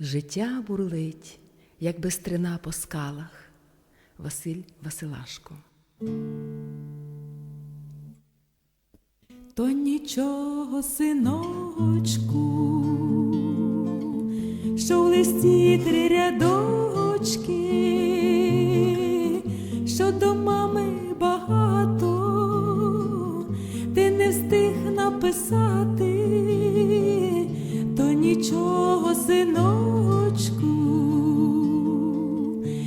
Життя бурлить, як бистрина по скалах. Василь Василашко. То нічого, синочку, що в листі три рядочки, що до мами багато, ти не встиг написати, то нічого, синочку,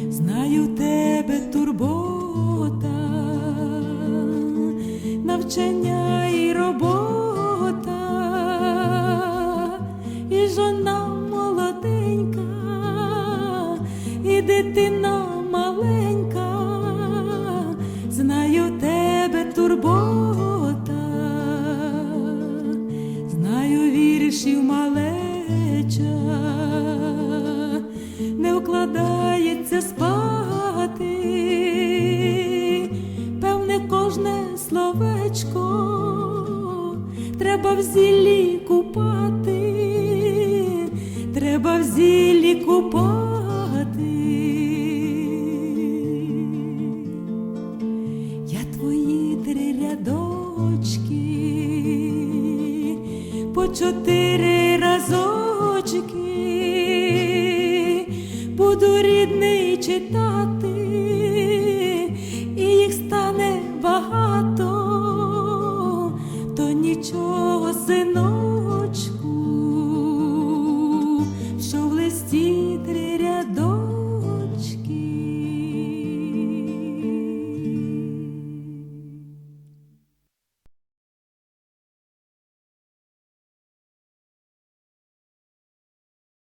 знаю тебе турбота, навчання і робота, і жона молоденька, і дитина маленька, знаю тебе турбота, знаю віршів малеча, спати, певне кожне словечко треба в зіллі купати, треба в зіллі купати. Я твої три рядочки по чотири разочки. Буду рідний felicitate